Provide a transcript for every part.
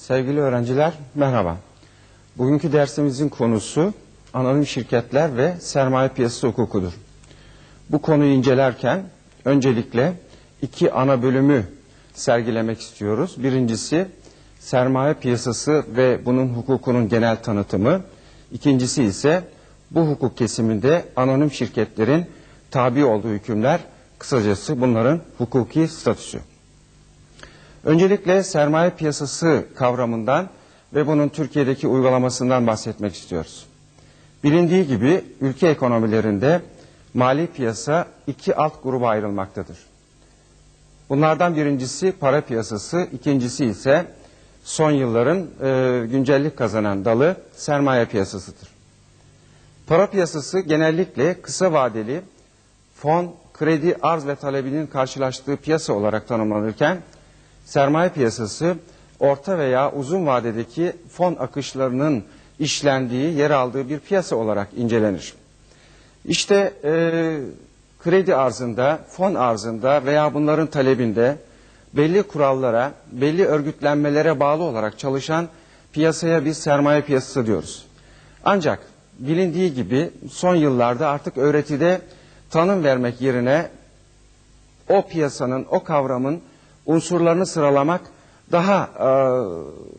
Sevgili öğrenciler merhaba. Bugünkü dersimizin konusu anonim şirketler ve sermaye piyasası hukukudur. Bu konuyu incelerken öncelikle iki ana bölümü sergilemek istiyoruz. Birincisi sermaye piyasası ve bunun hukukunun genel tanıtımı. İkincisi ise bu hukuk kesiminde anonim şirketlerin tabi olduğu hükümler, kısacası bunların hukuki statüsü. Öncelikle sermaye piyasası kavramından ve bunun Türkiye'deki uygulamasından bahsetmek istiyoruz. Bilindiği gibi ülke ekonomilerinde mali piyasa iki alt gruba ayrılmaktadır. Bunlardan birincisi para piyasası, ikincisi ise son yılların e, güncellik kazanan dalı sermaye piyasasıdır. Para piyasası genellikle kısa vadeli fon, kredi, arz ve talebinin karşılaştığı piyasa olarak tanımlanırken sermaye piyasası orta veya uzun vadedeki fon akışlarının işlendiği, yer aldığı bir piyasa olarak incelenir. İşte e, kredi arzında, fon arzında veya bunların talebinde belli kurallara, belli örgütlenmelere bağlı olarak çalışan piyasaya biz sermaye piyasası diyoruz. Ancak bilindiği gibi son yıllarda artık öğretide tanım vermek yerine o piyasanın, o kavramın unsurlarını sıralamak daha e,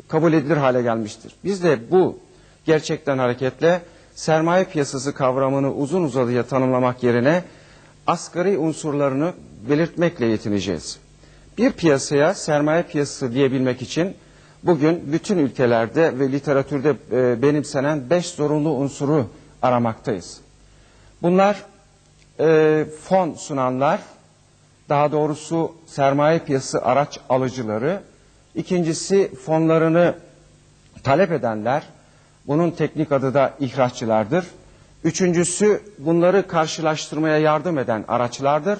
kabul edilir hale gelmiştir. Biz de bu gerçekten hareketle sermaye piyasası kavramını uzun uzadıya tanımlamak yerine asgari unsurlarını belirtmekle yetineceğiz. Bir piyasaya sermaye piyasası diyebilmek için bugün bütün ülkelerde ve literatürde e, benimsenen beş zorunlu unsuru aramaktayız. Bunlar e, fon sunanlar, daha doğrusu sermaye piyasası araç alıcıları, ikincisi fonlarını talep edenler, bunun teknik adı da ihraççılardır. Üçüncüsü bunları karşılaştırmaya yardım eden araçlardır.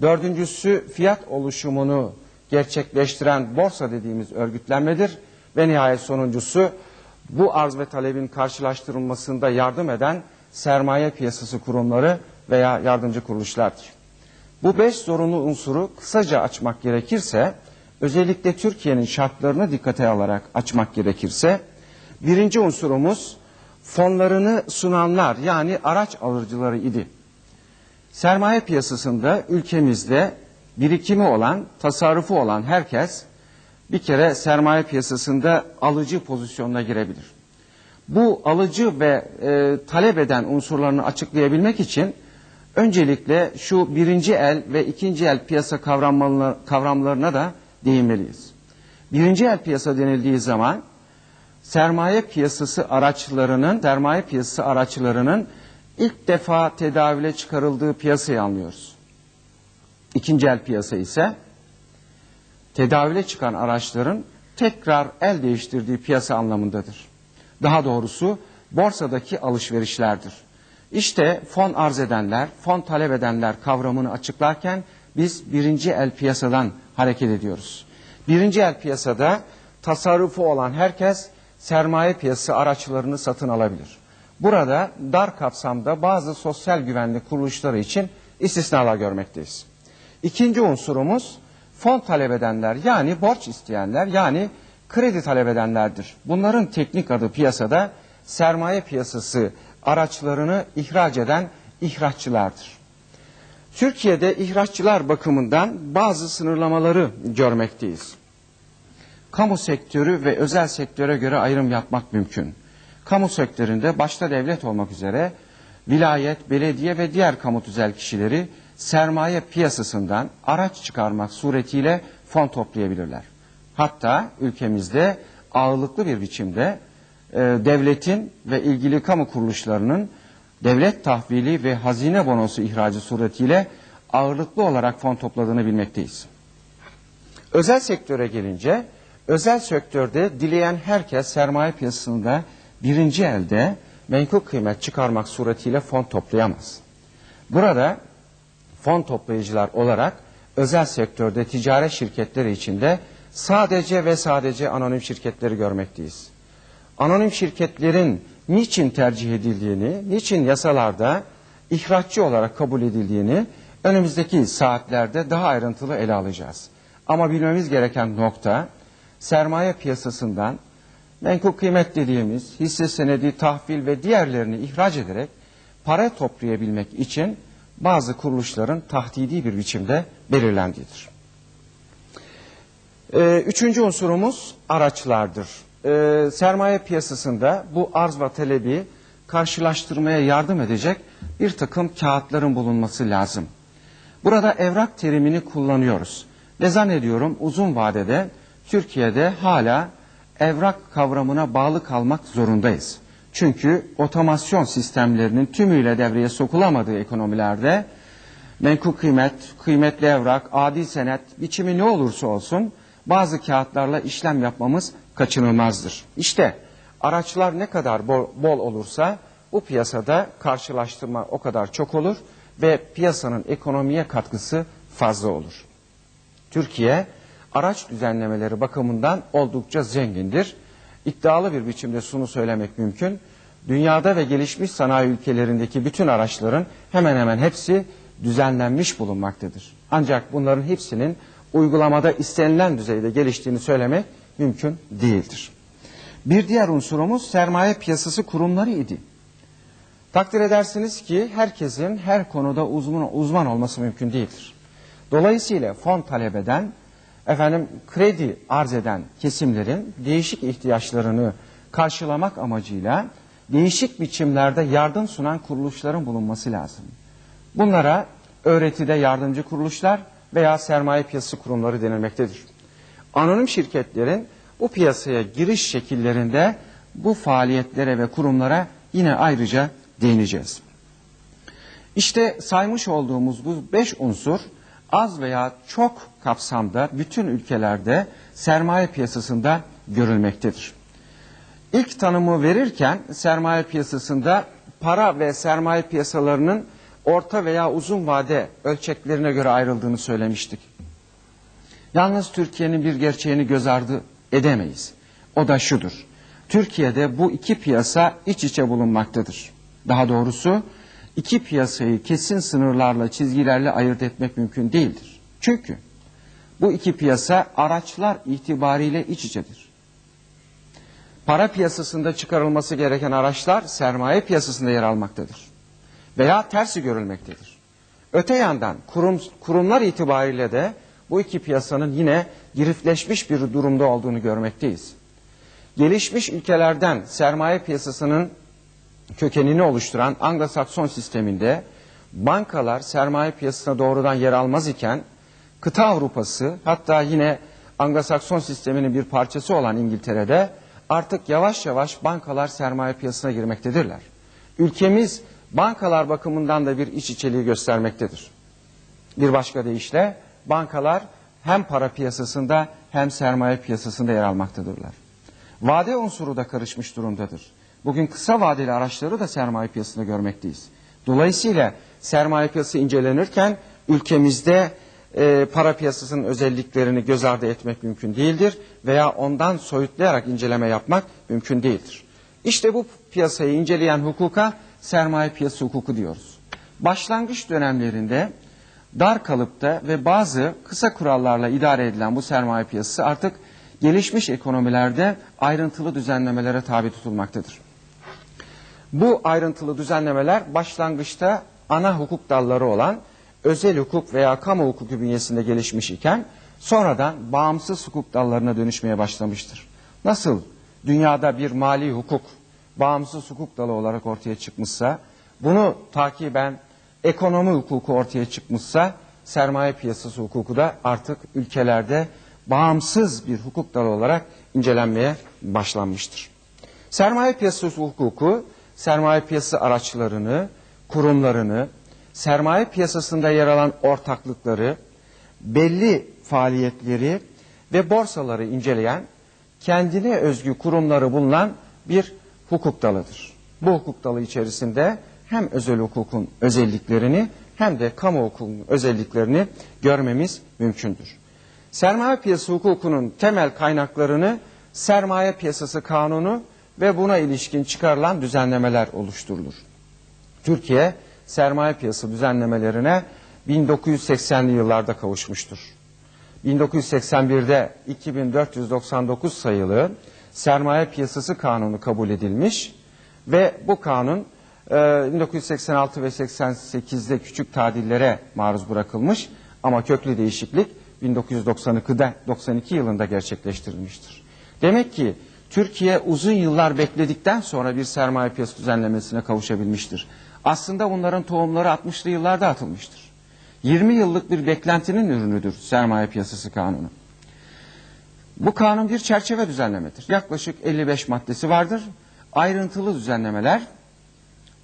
Dördüncüsü fiyat oluşumunu gerçekleştiren borsa dediğimiz örgütlenmedir. Ve nihayet sonuncusu bu arz ve talebin karşılaştırılmasında yardım eden sermaye piyasası kurumları veya yardımcı kuruluşlardır. Bu beş zorunlu unsuru kısaca açmak gerekirse, özellikle Türkiye'nin şartlarını dikkate alarak açmak gerekirse, birinci unsurumuz fonlarını sunanlar yani araç alıcıları idi. Sermaye piyasasında ülkemizde birikimi olan, tasarrufu olan herkes bir kere sermaye piyasasında alıcı pozisyonuna girebilir. Bu alıcı ve e, talep eden unsurlarını açıklayabilmek için öncelikle şu birinci el ve ikinci el piyasa kavramlarına da değinmeliyiz. Birinci el piyasa denildiği zaman sermaye piyasası araçlarının, sermaye piyasası araçlarının ilk defa tedavüle çıkarıldığı piyasayı anlıyoruz. İkinci el piyasa ise tedavüle çıkan araçların tekrar el değiştirdiği piyasa anlamındadır. Daha doğrusu borsadaki alışverişlerdir. İşte fon arz edenler, fon talep edenler kavramını açıklarken biz birinci el piyasadan hareket ediyoruz. Birinci el piyasada tasarrufu olan herkes sermaye piyasası araçlarını satın alabilir. Burada dar kapsamda bazı sosyal güvenlik kuruluşları için istisnalar görmekteyiz. İkinci unsurumuz fon talep edenler yani borç isteyenler yani kredi talep edenlerdir. Bunların teknik adı piyasada sermaye piyasası araçlarını ihraç eden ihraççılardır. Türkiye'de ihraççılar bakımından bazı sınırlamaları görmekteyiz. Kamu sektörü ve özel sektöre göre ayrım yapmak mümkün. Kamu sektöründe başta devlet olmak üzere vilayet, belediye ve diğer kamu tüzel kişileri sermaye piyasasından araç çıkarmak suretiyle fon toplayabilirler. Hatta ülkemizde ağırlıklı bir biçimde e, devletin ve ilgili kamu kuruluşlarının devlet tahvili ve hazine bonosu ihracı suretiyle ağırlıklı olarak fon topladığını bilmekteyiz. Özel sektöre gelince özel sektörde dileyen herkes sermaye piyasasında birinci elde menkul kıymet çıkarmak suretiyle fon toplayamaz. Burada fon toplayıcılar olarak özel sektörde ticaret şirketleri içinde sadece ve sadece anonim şirketleri görmekteyiz. Anonim şirketlerin niçin tercih edildiğini, niçin yasalarda ihraççı olarak kabul edildiğini önümüzdeki saatlerde daha ayrıntılı ele alacağız. Ama bilmemiz gereken nokta sermaye piyasasından menkul kıymet dediğimiz hisse senedi, tahvil ve diğerlerini ihraç ederek para toplayabilmek için bazı kuruluşların tahdidi bir biçimde belirlendiğidir. Ee, üçüncü unsurumuz araçlardır. Ee, sermaye piyasasında bu arz ve talebi karşılaştırmaya yardım edecek bir takım kağıtların bulunması lazım. Burada evrak terimini kullanıyoruz ve zannediyorum uzun vadede Türkiye'de hala evrak kavramına bağlı kalmak zorundayız. Çünkü otomasyon sistemlerinin tümüyle devreye sokulamadığı ekonomilerde menkul kıymet, kıymetli evrak, adi senet biçimi ne olursa olsun bazı kağıtlarla işlem yapmamız kaçınılmazdır. İşte araçlar ne kadar bol, bol olursa bu piyasada karşılaştırma o kadar çok olur ve piyasanın ekonomiye katkısı fazla olur. Türkiye araç düzenlemeleri bakımından oldukça zengindir. İddialı bir biçimde şunu söylemek mümkün. Dünyada ve gelişmiş sanayi ülkelerindeki bütün araçların hemen hemen hepsi düzenlenmiş bulunmaktadır. Ancak bunların hepsinin uygulamada istenilen düzeyde geliştiğini söylemek mümkün değildir. Bir diğer unsurumuz sermaye piyasası kurumları idi. Takdir edersiniz ki herkesin her konuda uzman, uzman olması mümkün değildir. Dolayısıyla fon talep eden, efendim kredi arz eden kesimlerin değişik ihtiyaçlarını karşılamak amacıyla değişik biçimlerde yardım sunan kuruluşların bulunması lazım. Bunlara öğretide yardımcı kuruluşlar veya sermaye piyasası kurumları denilmektedir. Anonim şirketlerin bu piyasaya giriş şekillerinde bu faaliyetlere ve kurumlara yine ayrıca değineceğiz. İşte saymış olduğumuz bu beş unsur az veya çok kapsamda bütün ülkelerde sermaye piyasasında görülmektedir. İlk tanımı verirken sermaye piyasasında para ve sermaye piyasalarının orta veya uzun vade ölçeklerine göre ayrıldığını söylemiştik. Yalnız Türkiye'nin bir gerçeğini göz ardı edemeyiz. O da şudur. Türkiye'de bu iki piyasa iç içe bulunmaktadır. Daha doğrusu iki piyasayı kesin sınırlarla, çizgilerle ayırt etmek mümkün değildir. Çünkü bu iki piyasa araçlar itibariyle iç içedir. Para piyasasında çıkarılması gereken araçlar sermaye piyasasında yer almaktadır. Veya tersi görülmektedir. Öte yandan kurum, kurumlar itibariyle de bu iki piyasanın yine girifleşmiş bir durumda olduğunu görmekteyiz. Gelişmiş ülkelerden sermaye piyasasının kökenini oluşturan Anglo-Sakson sisteminde bankalar sermaye piyasasına doğrudan yer almaz iken kıta Avrupası hatta yine Anglo-Sakson sisteminin bir parçası olan İngiltere'de artık yavaş yavaş bankalar sermaye piyasasına girmektedirler. Ülkemiz bankalar bakımından da bir iç içeliği göstermektedir. Bir başka deyişle bankalar hem para piyasasında hem sermaye piyasasında yer almaktadırlar. Vade unsuru da karışmış durumdadır. Bugün kısa vadeli araçları da sermaye piyasasında görmekteyiz. Dolayısıyla sermaye piyasası incelenirken ülkemizde e, para piyasasının özelliklerini göz ardı etmek mümkün değildir veya ondan soyutlayarak inceleme yapmak mümkün değildir. İşte bu piyasayı inceleyen hukuka sermaye piyasası hukuku diyoruz. Başlangıç dönemlerinde dar kalıpta ve bazı kısa kurallarla idare edilen bu sermaye piyasası artık gelişmiş ekonomilerde ayrıntılı düzenlemelere tabi tutulmaktadır. Bu ayrıntılı düzenlemeler başlangıçta ana hukuk dalları olan özel hukuk veya kamu hukuku bünyesinde gelişmiş iken sonradan bağımsız hukuk dallarına dönüşmeye başlamıştır. Nasıl dünyada bir mali hukuk bağımsız hukuk dalı olarak ortaya çıkmışsa, bunu takiben ekonomi hukuku ortaya çıkmışsa, sermaye piyasası hukuku da artık ülkelerde bağımsız bir hukuk dalı olarak incelenmeye başlanmıştır. Sermaye piyasası hukuku, sermaye piyasası araçlarını, kurumlarını, sermaye piyasasında yer alan ortaklıkları, belli faaliyetleri ve borsaları inceleyen kendine özgü kurumları bulunan bir hukuk dalıdır. Bu hukuk dalı içerisinde hem özel hukukun özelliklerini hem de kamu hukukunun özelliklerini görmemiz mümkündür. Sermaye piyasası hukukunun temel kaynaklarını sermaye piyasası kanunu ve buna ilişkin çıkarılan düzenlemeler oluşturulur. Türkiye sermaye piyasası düzenlemelerine 1980'li yıllarda kavuşmuştur. 1981'de 2499 sayılı sermaye piyasası kanunu kabul edilmiş ve bu kanun 1986 ve 88'de küçük tadillere maruz bırakılmış ama köklü değişiklik 1992'de 92 yılında gerçekleştirilmiştir. Demek ki Türkiye uzun yıllar bekledikten sonra bir sermaye piyasası düzenlemesine kavuşabilmiştir. Aslında bunların tohumları 60'lı yıllarda atılmıştır. 20 yıllık bir beklentinin ürünüdür sermaye piyasası kanunu. Bu kanun bir çerçeve düzenlemedir. Yaklaşık 55 maddesi vardır. Ayrıntılı düzenlemeler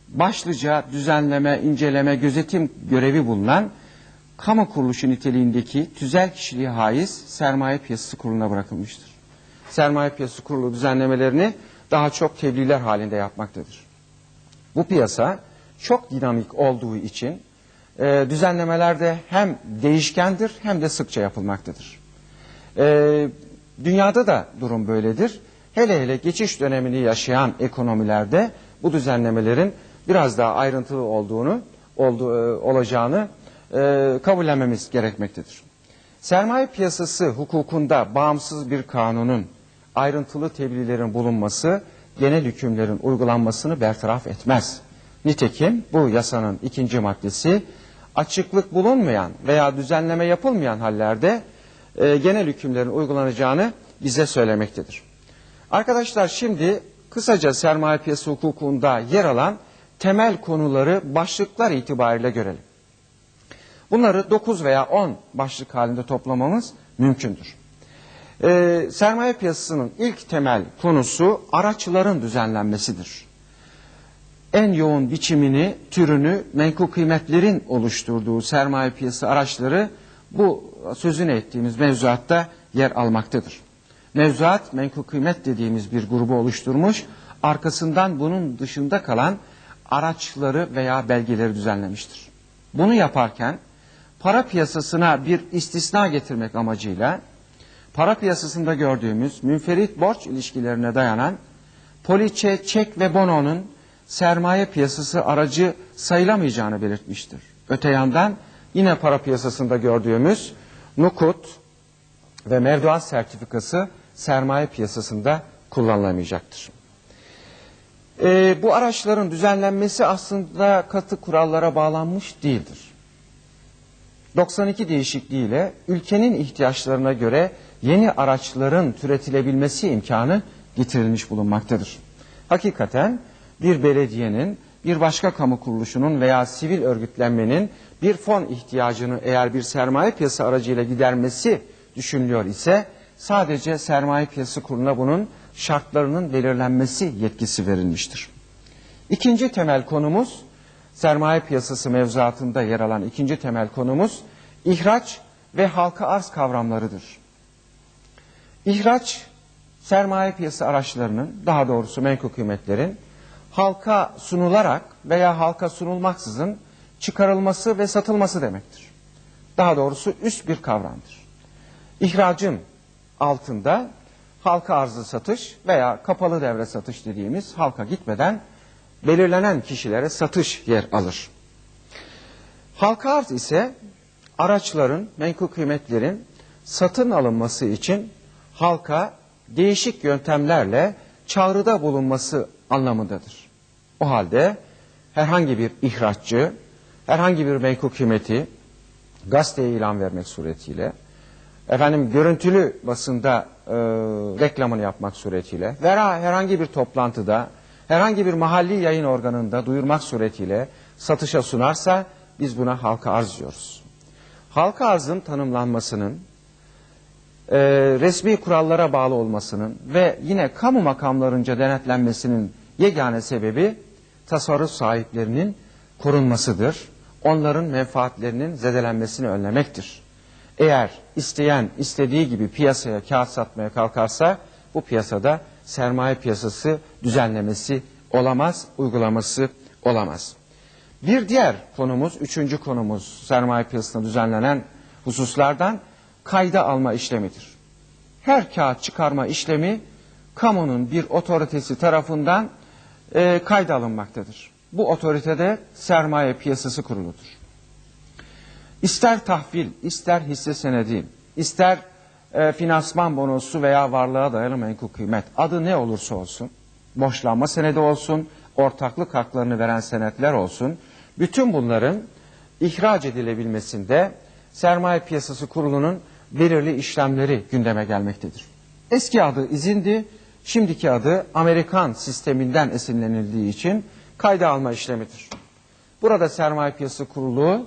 başlıca düzenleme, inceleme, gözetim görevi bulunan kamu kuruluşu niteliğindeki tüzel kişiliği haiz sermaye piyasası kuruluna bırakılmıştır. Sermaye piyasası kurulu düzenlemelerini daha çok tebliğler halinde yapmaktadır. Bu piyasa çok dinamik olduğu için e, düzenlemelerde hem değişkendir hem de sıkça yapılmaktadır. E, dünyada da durum böyledir. Hele hele geçiş dönemini yaşayan ekonomilerde bu düzenlemelerin biraz daha ayrıntılı olduğunu oldu, e, olacağını e, kabullenmemiz gerekmektedir. Sermaye piyasası hukukunda bağımsız bir kanunun ayrıntılı tebliğlerin bulunması genel hükümlerin uygulanmasını bertaraf etmez. Nitekim bu yasanın ikinci maddesi açıklık bulunmayan veya düzenleme yapılmayan hallerde e, genel hükümlerin uygulanacağını bize söylemektedir. Arkadaşlar şimdi kısaca sermaye piyasası hukukunda yer alan temel konuları başlıklar itibariyle görelim. Bunları 9 veya 10 başlık halinde toplamamız mümkündür. Ee, sermaye piyasasının ilk temel konusu araçların düzenlenmesidir. En yoğun biçimini, türünü menkul kıymetlerin oluşturduğu sermaye piyasası araçları bu sözünü ettiğimiz mevzuatta yer almaktadır. Mevzuat menkul kıymet dediğimiz bir grubu oluşturmuş, arkasından bunun dışında kalan araçları veya belgeleri düzenlemiştir. Bunu yaparken para piyasasına bir istisna getirmek amacıyla para piyasasında gördüğümüz münferit borç ilişkilerine dayanan poliçe, çek ve bononun sermaye piyasası aracı sayılamayacağını belirtmiştir. Öte yandan yine para piyasasında gördüğümüz nukut ve mevduat sertifikası sermaye piyasasında kullanılamayacaktır. Ee, bu araçların düzenlenmesi aslında katı kurallara bağlanmış değildir. 92 değişikliğiyle ülkenin ihtiyaçlarına göre yeni araçların türetilebilmesi imkanı getirilmiş bulunmaktadır. Hakikaten bir belediyenin, bir başka kamu kuruluşunun veya sivil örgütlenmenin bir fon ihtiyacını eğer bir sermaye piyası aracıyla gidermesi düşünülüyor ise sadece sermaye piyası kuruluna bunun şartlarının belirlenmesi yetkisi verilmiştir. İkinci temel konumuz sermaye piyasası mevzuatında yer alan ikinci temel konumuz ihraç ve halka arz kavramlarıdır. İhraç sermaye piyası araçlarının daha doğrusu menkul kıymetlerin halka sunularak veya halka sunulmaksızın çıkarılması ve satılması demektir. Daha doğrusu üst bir kavramdır. İhracın altında halka arzı satış veya kapalı devre satış dediğimiz halka gitmeden belirlenen kişilere satış yer alır. Halka arz ise araçların, menkul kıymetlerin satın alınması için halka değişik yöntemlerle çağrıda bulunması anlamındadır. O halde herhangi bir ihraççı, herhangi bir menkul kıymeti gazeteye ilan vermek suretiyle, efendim görüntülü basında e, reklamını yapmak suretiyle veya herhangi bir toplantıda, herhangi bir mahalli yayın organında duyurmak suretiyle satışa sunarsa biz buna halka arz diyoruz. Halka arzın tanımlanmasının, e, resmi kurallara bağlı olmasının ve yine kamu makamlarınca denetlenmesinin yegane sebebi tasarruf sahiplerinin korunmasıdır. Onların menfaatlerinin zedelenmesini önlemektir. Eğer isteyen istediği gibi piyasaya kağıt satmaya kalkarsa bu piyasada sermaye piyasası düzenlemesi olamaz, uygulaması olamaz. Bir diğer konumuz, üçüncü konumuz sermaye piyasasında düzenlenen hususlardan kayda alma işlemidir. Her kağıt çıkarma işlemi kamunun bir otoritesi tarafından e, kayda alınmaktadır. Bu otoritede sermaye piyasası kuruludur. İster tahvil, ister hisse senedi, ister e, finansman bonosu veya varlığa dayalı menkul kıymet adı ne olursa olsun, borçlanma senedi olsun, ortaklık haklarını veren senetler olsun, bütün bunların ihraç edilebilmesinde sermaye piyasası kurulunun belirli işlemleri gündeme gelmektedir. Eski adı izindi, şimdiki adı Amerikan sisteminden esinlenildiği için kayda alma işlemidir. Burada sermaye piyasası kurulu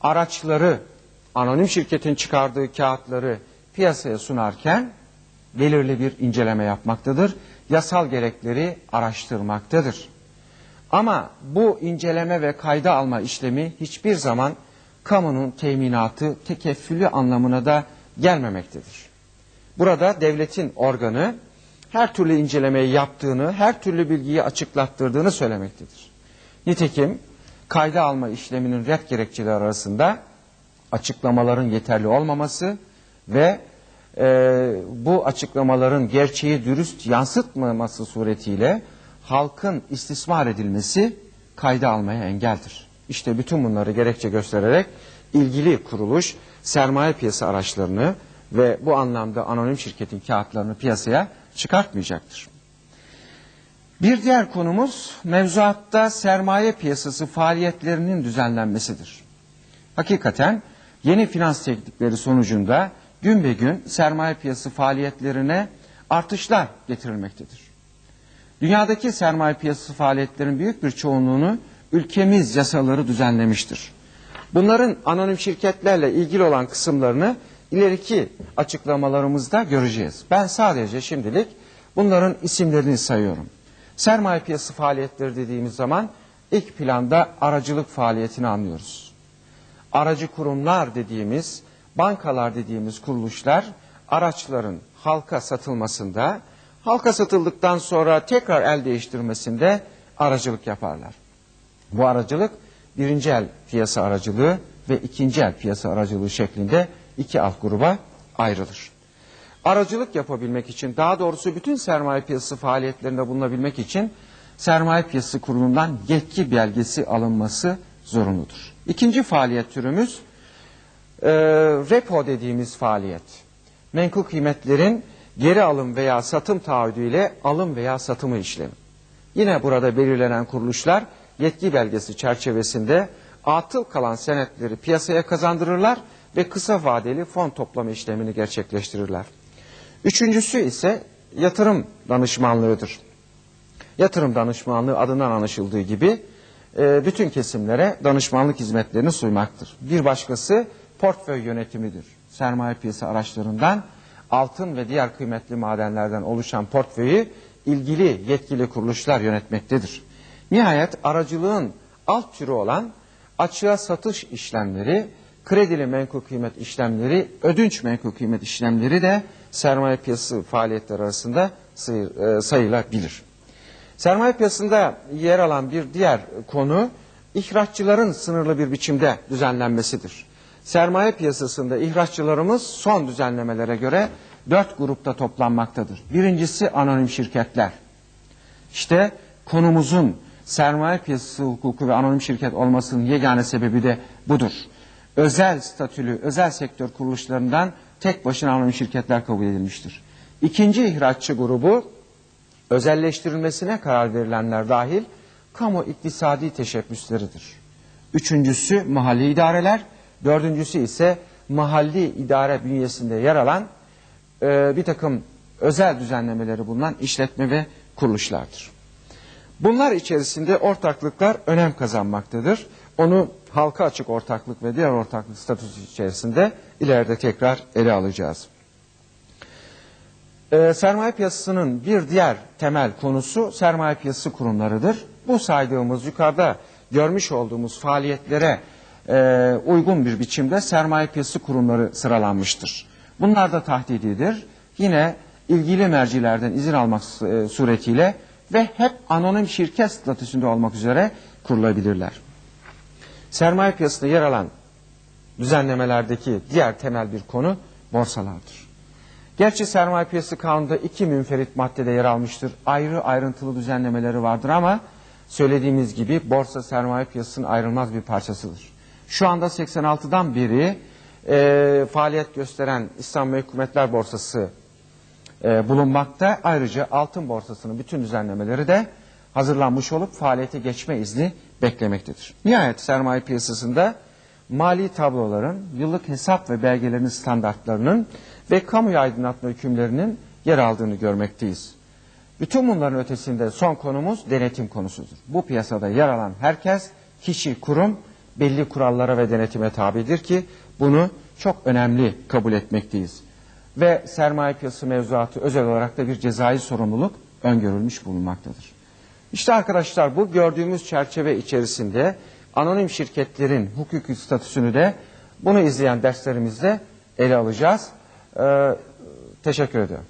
araçları, anonim şirketin çıkardığı kağıtları piyasaya sunarken belirli bir inceleme yapmaktadır. Yasal gerekleri araştırmaktadır. Ama bu inceleme ve kayda alma işlemi hiçbir zaman kamunun teminatı, tekeffülü anlamına da gelmemektedir. Burada devletin organı her türlü incelemeyi yaptığını, her türlü bilgiyi açıklattırdığını söylemektedir. Nitekim kayda alma işleminin red gerekçeleri arasında açıklamaların yeterli olmaması ve e, bu açıklamaların gerçeği dürüst yansıtmaması suretiyle halkın istismar edilmesi kayda almaya engeldir. İşte bütün bunları gerekçe göstererek ilgili kuruluş sermaye piyasa araçlarını ve bu anlamda anonim şirketin kağıtlarını piyasaya çıkartmayacaktır. Bir diğer konumuz mevzuatta sermaye piyasası faaliyetlerinin düzenlenmesidir. Hakikaten yeni finans teknikleri sonucunda gün be gün sermaye piyasası faaliyetlerine artışlar getirilmektedir. Dünyadaki sermaye piyasası faaliyetlerin büyük bir çoğunluğunu ülkemiz yasaları düzenlemiştir. Bunların anonim şirketlerle ilgili olan kısımlarını ileriki açıklamalarımızda göreceğiz. Ben sadece şimdilik bunların isimlerini sayıyorum. Sermaye piyasası faaliyetleri dediğimiz zaman ilk planda aracılık faaliyetini anlıyoruz. Aracı kurumlar dediğimiz, bankalar dediğimiz kuruluşlar araçların halka satılmasında, halka satıldıktan sonra tekrar el değiştirmesinde aracılık yaparlar. Bu aracılık birinci el piyasa aracılığı ve ikinci el piyasa aracılığı şeklinde iki alt gruba ayrılır. Aracılık yapabilmek için daha doğrusu bütün sermaye piyasası faaliyetlerinde bulunabilmek için sermaye piyasası kurulundan yetki belgesi alınması zorunludur. İkinci faaliyet türümüz e, repo dediğimiz faaliyet. Menkul kıymetlerin geri alım veya satım taahhüdüyle alım veya satımı işlemi. Yine burada belirlenen kuruluşlar yetki belgesi çerçevesinde atıl kalan senetleri piyasaya kazandırırlar ve kısa vadeli fon toplama işlemini gerçekleştirirler. Üçüncüsü ise yatırım danışmanlığıdır. Yatırım danışmanlığı adından anlaşıldığı gibi e, bütün kesimlere danışmanlık hizmetlerini sunmaktır. Bir başkası portföy yönetimidir. Sermaye piyasa araçlarından altın ve diğer kıymetli madenlerden oluşan portföyü ilgili yetkili kuruluşlar yönetmektedir. Nihayet aracılığın alt türü olan açığa satış işlemleri, kredili menkul kıymet işlemleri, ödünç menkul kıymet işlemleri de sermaye piyasası faaliyetleri arasında e, sayılabilir. Sermaye piyasasında yer alan bir diğer konu ihraççıların sınırlı bir biçimde düzenlenmesidir. Sermaye piyasasında ihraççılarımız son düzenlemelere göre dört grupta toplanmaktadır. Birincisi anonim şirketler. İşte konumuzun sermaye piyasası hukuku ve anonim şirket olmasının yegane sebebi de budur. Özel statülü, özel sektör kuruluşlarından tek başına anonim şirketler kabul edilmiştir. İkinci ihraççı grubu özelleştirilmesine karar verilenler dahil kamu iktisadi teşebbüsleridir. Üçüncüsü mahalli idareler, dördüncüsü ise mahalli idare bünyesinde yer alan e, bir takım özel düzenlemeleri bulunan işletme ve kuruluşlardır. Bunlar içerisinde ortaklıklar önem kazanmaktadır. Onu halka açık ortaklık ve diğer ortaklık statüsü içerisinde ileride tekrar ele alacağız. Ee, sermaye piyasasının bir diğer temel konusu sermaye piyasası kurumlarıdır. Bu saydığımız yukarıda görmüş olduğumuz faaliyetlere e, uygun bir biçimde sermaye piyasası kurumları sıralanmıştır. Bunlar da tahdididir. Yine ilgili mercilerden izin almak e, suretiyle ve hep anonim şirket statüsünde olmak üzere kurulabilirler. Sermaye piyasasında yer alan düzenlemelerdeki diğer temel bir konu borsalardır. Gerçi sermaye piyasası kanunda iki münferit maddede yer almıştır. Ayrı ayrıntılı düzenlemeleri vardır ama söylediğimiz gibi borsa sermaye piyasasının ayrılmaz bir parçasıdır. Şu anda 86'dan beri e, faaliyet gösteren İstanbul Hükümetler Borsası e, bulunmakta. Ayrıca altın borsasının bütün düzenlemeleri de hazırlanmış olup faaliyete geçme izni beklemektedir. Nihayet sermaye piyasasında mali tabloların, yıllık hesap ve belgelerinin standartlarının ve kamu aydınlatma hükümlerinin yer aldığını görmekteyiz. Bütün bunların ötesinde son konumuz denetim konusudur. Bu piyasada yer alan herkes, kişi, kurum belli kurallara ve denetime tabidir ki bunu çok önemli kabul etmekteyiz. Ve sermaye piyasası mevzuatı özel olarak da bir cezai sorumluluk öngörülmüş bulunmaktadır. İşte arkadaşlar bu gördüğümüz çerçeve içerisinde anonim şirketlerin hukuki statüsünü de bunu izleyen derslerimizde ele alacağız. Ee, teşekkür ediyorum.